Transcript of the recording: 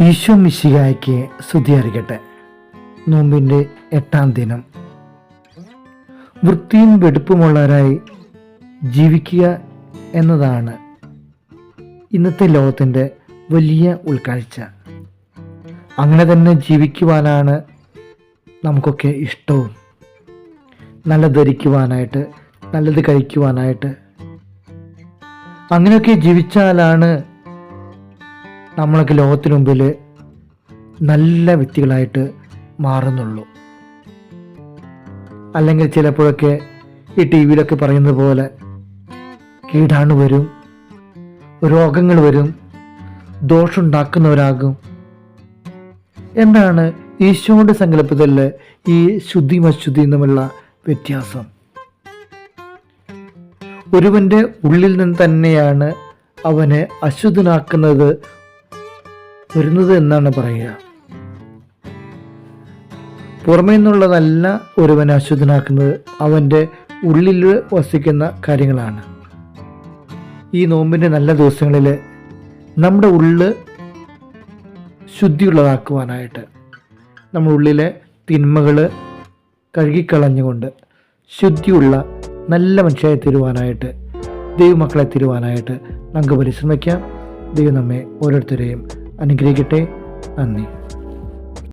ഈശോ മിശിഹായ്ക്ക് സ്തുതി അറിയട്ടെ. നോമ്പിന്റെ എട്ടാം ദിനം. വൃത്തിയും വെടുപ്പുമുള്ളവരായി ജീവിക്കുക എന്നതാണ് ഇന്നത്തെ ലോകത്തിന്റെ വലിയ ഉൾക്കാഴ്ച. അങ്ങനെ തന്നെ ജീവിക്കുവാനാണ് നമുക്കൊക്കെ ഇഷ്ടവും. നല്ല ധരിക്കുവാനായിട്ട് നല്ലത് കഴിക്കുവാനായിട്ട്. അങ്ങനെയൊക്കെ ജീവിച്ചാലാണ് നമ്മളൊക്കെ ലോകത്തിന് മുമ്പിൽ നല്ല വ്യക്തികളായിട്ട് മാറുന്നുള്ളൂ. അല്ലെങ്കിൽ ചിലപ്പോഴൊക്കെ ഈ ടി വിയിലൊക്കെ പറയുന്നത് പോലെ കീടാണ് വരും രോഗങ്ങൾ വരും ദോഷമുണ്ടാക്കുന്നവരാകും. എന്താണ് ഈശോയുടെ സങ്കല്പത്തിൽ ഈ ശുദ്ധിയും അശുദ്ധിയും തമ്മിലുള്ള വ്യത്യാസം? ഒരുവന്റെ ഉള്ളിൽ നിന്ന് തന്നെയാണ് അവനെ അശുദ്ധനാക്കുന്നത് വരുന്നത് എന്നാണ് പറയുക. പുറമേ നിന്നുള്ളതല്ല ഒരുവനെ അശുദ്ധനാക്കുന്നത് അവന്റെ ഉള്ളിൽ വസിക്കുന്ന കാര്യങ്ങളാണ്. ഈ നോമ്പിന്റെ നല്ല ദിവസങ്ങളിൽ നമ്മുടെ ഉള്ളിൽ ശുദ്ധിയുള്ളതാക്കുവാനായിട്ട് നമ്മുടെ ഉള്ളിലെ തിന്മകൾ കഴുകിക്കളഞ്ഞുകൊണ്ട് ശുദ്ധിയുള്ള നല്ല മനുഷ്യരായി തീരുവാനായിട്ട് ദൈവമക്കളെ തീരുവാനായിട്ട് നമുക്ക് പരിശ്രമിക്കാം. ദൈവം നമ്മെ ഓരോരുത്തരെയും അനുഗ്രഹിക്കട്ടെ. നന്ദി.